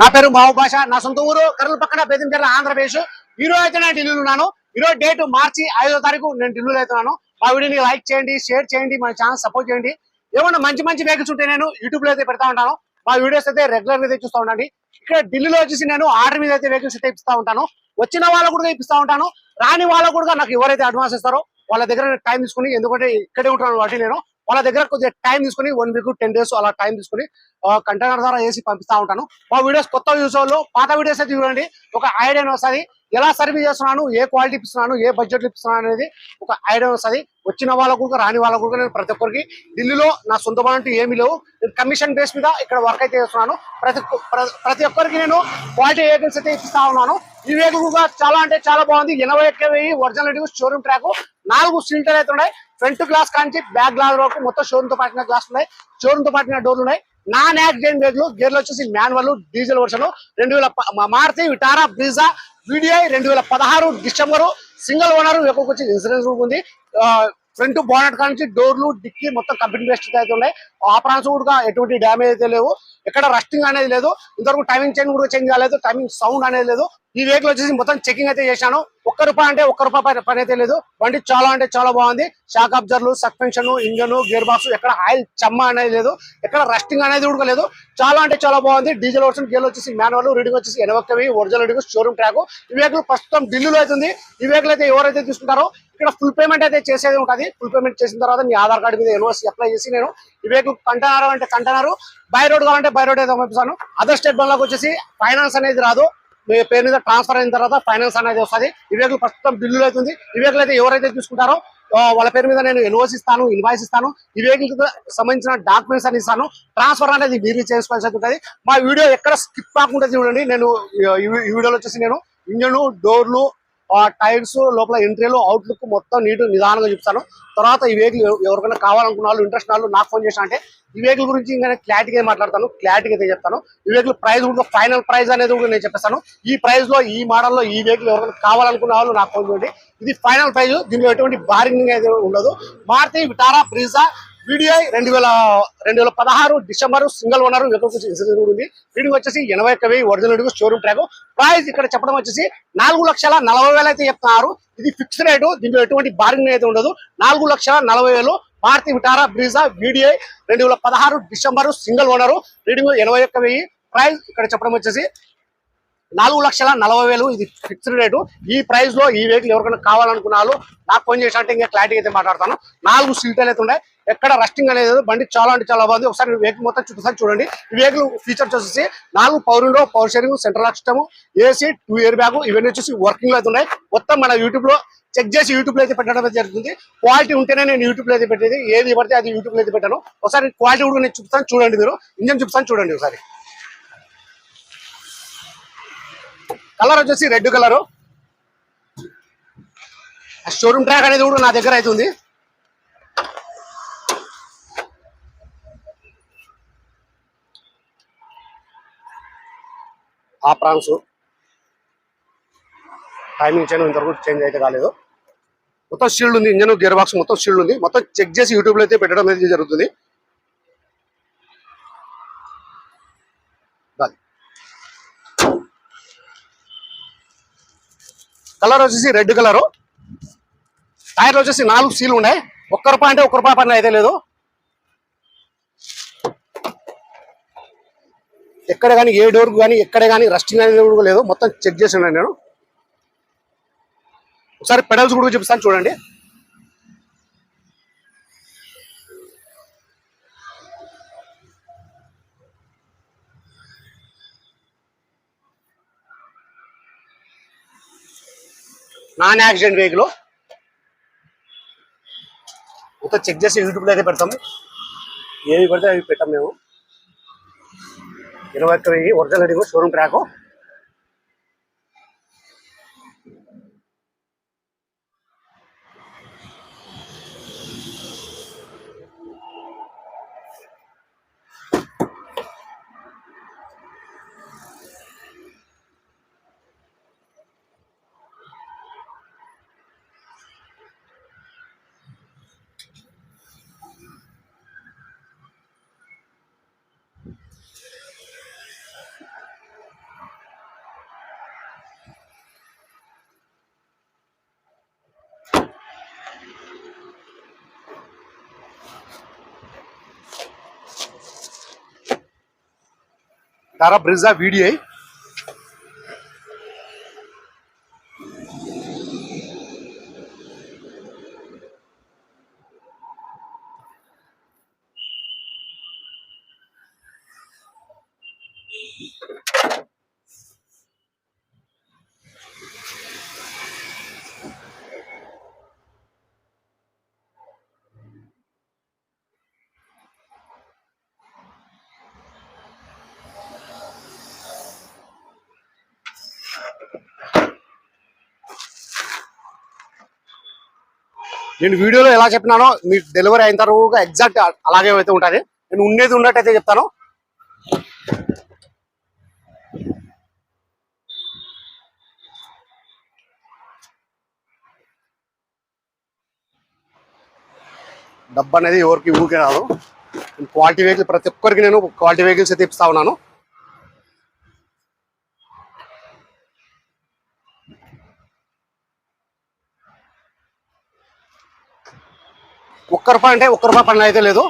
నా పేరు బాబు భాష. నా సొంత ఊరు కర్నూలు పక్కన బేదంచెర్ల ఆంధ్రప్రదేశ్. ఈ రోజు అయితే నేను ఢిల్లీలో ఉన్నాను. ఈ రోజు డేట్ మార్చి ఐదో తారీఖు నేను ఢిల్లీలో అవుతున్నాను మా వీడియోని లైక్ చేయండి షేర్ చేయండి మన ఛానల్ సపోర్ట్ చేయండి. ఏమన్నా మంచి మంచి వెహికల్స్ ఉంటే నేను యూట్యూబ్లో అయితే పెడతా ఉంటాను. మా వీడియోస్ అయితే రెగ్యులర్గా అయితే చూస్తూ ఉండండి. ఇక్కడ ఢిల్లీలో వచ్చేసి నేను ఆర్డర్ మీద అయితే వెహికల్స్ అయితే ఇప్పిస్తా ఉంటాను. వచ్చిన వాళ్ళకు కూడా ఇప్పిస్తా ఉంటాను. రాని వాళ్ళకు కూడా నాకు ఎవరైతే అడ్వాన్స్ ఇస్తారో వాళ్ళ దగ్గర టైం తీసుకుని ఎందుకంటే ఇక్కడే ఉంటాను కాబట్టి నేను వాళ్ళ దగ్గర కొద్దిగా టైం తీసుకుని వన్ వీక్ టెన్ డేస్ అలా టైం తీసుకుని కంటైనర్ ద్వారా వేసి పంపిస్తా ఉంటాను. మా వీడియోస్ కొత్త యూస్ వాళ్ళు పాత వీడియోస్ అయితే చూడండి. ఒక ఐడియా వస్తుంది. ఎలా సర్వీస్ చేస్తున్నాను ఏ క్వాలిటీ ఇస్తున్నాను ఏ బడ్జెట్ ఇస్తున్నాను అనేది ఒక ఐడియా వస్తుంది. వచ్చిన వాళ్ళకు కూడా రాని వాళ్ళకు నేను ప్రతి ఒక్కరికి ఢిల్లీలో నా సొంత పని అంటూ ఏమీ లేవు. నేను కమిషన్ బేస్ మీద ఇక్కడ వర్క్ అయితే చేస్తున్నాను. ప్రతి ఒక్క- ప్రతి ఒక్కరికి నేను క్వాలిటీ వెహికల్స్ అయితే ఇస్తా ఉన్నాను. ఈ వెహికల్ కూడా చాలా అంటే చాలా బాగుంది. ఎనభై ఒక్క వెయ్యి ఒరిజినల్ షోరూమ్ ట్రాక్ నాలుగు సీల్టర్ అయితే ఉన్నాయి. ఫ్రంట్ గ్లాస్ కాంచి బ్యాక్ గ్లాస్ వరకు మొత్తం షోరూమ్తో పాటిన గ్లాస్ ఉన్నాయి. షోరూమ్తో పాటిన డోర్లు ఉన్నాయి. నాన్ యాక్సిడెంట్ గేర్లు గేర్లు వచ్చేసి మాన్యువల్ డీజిల్ వర్షన్ రెండు వేల మారుతి విటారా బ్రీజా వీడిఐ రెండు వేల పదహారు డిసెంబరు సింగిల్ ఓనర్ ఎక్కువకి వచ్చి ఇన్సూరెన్స్ ఉంది. ఫ్రంట్ బోనట్ కానించి డోర్లు డిక్కి మొత్తం కంపెనీ బెస్ట్ అయితే ఉన్నాయి. ఆపరాన్స్ కూడా ఎటువంటి డ్యామేజ్ అయితే లేవు. ఎక్కడ రస్టింగ్ అనేది లేదు. ఇంతవరకు టైమింగ్ చేంజ్ కూడా చేంజ్ కాలేదు. టైమింగ్ సౌండ్ అనేది లేదు. ఈ వెహికల్ వచ్చేసి మొత్తం చెకింగ్ అయితే చేశాను. ఒక్క రూపాయి అంటే ఒక్క రూపాయి పని- పని అయితే లేదు. బండి చాలా అంటే చాలా బాగుంది. షాక్ అబ్జర్లు సస్పెన్షన్ ఇంజన్ గేర్ బాక్స్ ఎక్కడ ఆయిల్ చెమ్మ అనేది లేదు. ఎక్కడ రస్టింగ్ అనేది ఉడకలేదు చాలా అంటే చాలా బాగుంది. డీజిల్ వర్షన్ గేర్ వచ్చేసి మాన్యువల్ రీడింగ్ వచ్చేసి ఎనవక్కవి ఒరిజినల్ రీడింగ్ షోరూమ్ ట్రాక్ ఈ వెహికల్ ప్రస్తుతం ఢిల్లీలో అవుతుంది ఈ వెహికల్ అయితే ఎవరైతే తీసుకుంటారో ఇక్కడ ఫుల్ పేమెంట్ అయితే చేసేది ఉంటుంది. ఫుల్ పేమెంట్ చేసిన తర్వాత మీ ఆధార్ కార్డు మీద ఎన్ఓసి అప్లై చేసి నేను ఈ వెహికల్ కంటనారు అంటే కంటనారు. బై రోడ్ కావాలంటే బై రోడ్ అయితే పంపిస్తాను. అదర్ స్టేట్ బండ్లకు వచ్చేసి ఫైనాన్స్ అనేది రాదు. మీ పేరు మీద ట్రాన్స్ఫర్ అయిన తర్వాత ఫైనాన్స్ అనేది వస్తుంది. ఇవేకులు ప్రస్తుతం బిల్లులు అవుతుంది ఇవేకులు అయితే ఎవరైతే తీసుకుంటారో వాళ్ళ పేరు మీద నేను ఎన్ఓసి ఇస్తాను ఇన్వాయిస్ ఇస్తాను. ఇవేకులకు కి సంబంధించిన డాక్యుమెంట్స్ అని ఇస్తాను. ట్రాన్స్ఫర్ అనేది మీరు చేసుకోవాల్సి ఉంటుంది. మా వీడియో ఎక్కడ స్కిప్ కాకుండా చూడండి. నేను ఈ- వీడియోలో వచ్చేసి నేను ఇంజన్ డోర్లు టైర్స్ లోపల ఎంట్రీలు అవుట్లుక్ మొత్తం నీట్ నిదానంగా చెప్తాను తర్వాత ఈ వెహికల్ ఎవరికైనా కావాలనుకున్న వాళ్ళు ఇంట్రెస్ట్ వాళ్ళు నాకు ఫోన్ చేసిన అంటే ఈ వెహికల్ గురించి ఇంకా క్లారిటీగా మాట్లాడతాను క్లారిటీగా అయితే చెప్తాను ఈ వెహికల్ ప్రైస్ కూడా ఫైనల్ ప్రైస్ అనేది కూడా నేను చెప్పేస్తాను. ఈ ప్రైస్లో ఈ మోడల్లో ఈ వెహికల్ ఎవరికైనా కావాలనుకున్న వాళ్ళు నాకు ఫోన్ చేయండి. ఇది ఫైనల్ ప్రైస్ దీనిలో ఎటువంటి బార్గెనింగ్ అయితే ఉండదు. మారుతి విటారా ప్రిజా వీడిఐ రెండు వేల రెండు వేల పదహారు డిసెంబర్ సింగిల్ ఓనర్ ఉంది. రీడింగ్ వచ్చేసి ఎనభై ఒక్క వెయ్యి ఒరిజినల్ షోరూమ్ ట్రాక్ ప్రైస్ ఇక్కడ చెప్పడం వచ్చేసి నాలుగు లక్షల నలభై వేలు అయితే చెప్తున్నారు. ఇది ఫిక్స్ రేటు దీంట్లో ఎటువంటి బార్గింగ్ అయితే ఉండదు. నాలుగు లక్షల నలభై వేలు మారుతి విటారా బ్రీజా వీడిఐ రెండు వేల పదహారు డిసెంబర్ సింగిల్ ఓనర్. రీడింగ్ ఎనభై ఒక్క వెయ్యి. ప్రైస్ ఇక్కడ చెప్పడం వచ్చేసి నాలుగు లక్షల నలభై వేలు ఇది ఫిక్స్డ్ రేటు ఈ ప్రైస్లో ఈ వెహికల్ ఎవరికైనా కావాలనుకున్నాను నాకు ఫోన్ చేసినట్టు ఇంకా క్లారిటీ అయితే మాట్లాడతాను. నాలుగు సీట్లు అయితే ఉన్నాయి. ఎక్కడ రస్టింగ్ అనేది బండి చాలా అంటే చాలా బాగుంది. ఒకసారి వెహికల్ మొత్తం చూపిస్తాను చూడండి. ఈ వెహికల్ ఫీచర్స్ వచ్చేసి నాలుగు power window power steering central system AC two air bag ఇవన్నీ వచ్చేసి వర్కింగ్లో అయితే ఉన్నాయి. మొత్తం మన యూట్యూబ్లో చెక్ చేసి యూట్యూబ్లో అయితే పెట్టడం అయితే జరుగుతుంది. క్వాలిటీ ఉంటేనే నేను యూట్యూబ్లో అయితే పెట్టేది. ఏది పడితే అది యూట్యూబ్లో అయితే పెట్టాను. ఒకసారి క్వాలిటీ కూడా నేను చూపిస్తాను. చూడండి మీరు. ఇంజన్ చూపిస్తాను చూడండి ఒకసారి. కలర్ వచ్చేసి రెడ్ కలర్ షోరూమ్ ట్రాక్ అనేది కూడా నా దగ్గర అవుతుంది ఆ ప్రాన్స్ టైమింగ్ చేయడం ఇంతవరకు చేంజ్ అయితే కాలేదు. మొత్తం షీల్డ్ ఉంది ఇంజన్ గేర్ బాక్స్ మొత్తం షీల్డ్ ఉంది. మొత్తం చెక్ చేసి యూట్యూబ్లో అయితే పెట్టడం అనేది జరుగుతుంది అది. కలర్ వచ్చేసి రెడ్ కలర్. టైర్లు వచ్చేసి నాలుగు సీలు ఉన్నాయి. ఒక్క రూపాయి అంటే ఒక్క రూపాయి పని అయితే లేదు. ఎక్కడ కానీ ఏ డోర్ కానీ ఎక్కడ కానీ రస్టింగ్ అనేది కూడా లేదు. మొత్తం చెక్ చేసి ఉన్నాను నేను. ఒకసారి పెడల్స్ కూడా చూపిస్తాను చూడండి. Non accident vehicle. మొత్తం చెక్ చేసి యూట్యూబ్లో అయితే పెడతాము ఏవి పడితే అవి పెట్టాం మేము. ఇరవై ఒక్క వెయ్యి ఒరిజినల్ షోరూమ్ ట్రాక్. ధారా బ్రిజా వీడిఐ నేను వీడియోలో ఎలా చెప్పినానో మీ డెలివరీ అయిన తర్వాత ఎగ్జాక్ట్ అలాగే అయితే ఉంటుంది. నేను ఉండేది ఉన్నట్టయితే చెప్తాను. డబ్బు అనేది ఎవరికి ఊరికే రాదు. క్వాలిటీ వెహికల్ ప్రతి ఒక్కరికి నేను క్వాలిటీ వెహికల్స్ అయితే ఇస్తా ఉన్నాను. ఒక్క రూపాయి అంటే ఒక్క రూపాయి పని అయితే లేదు.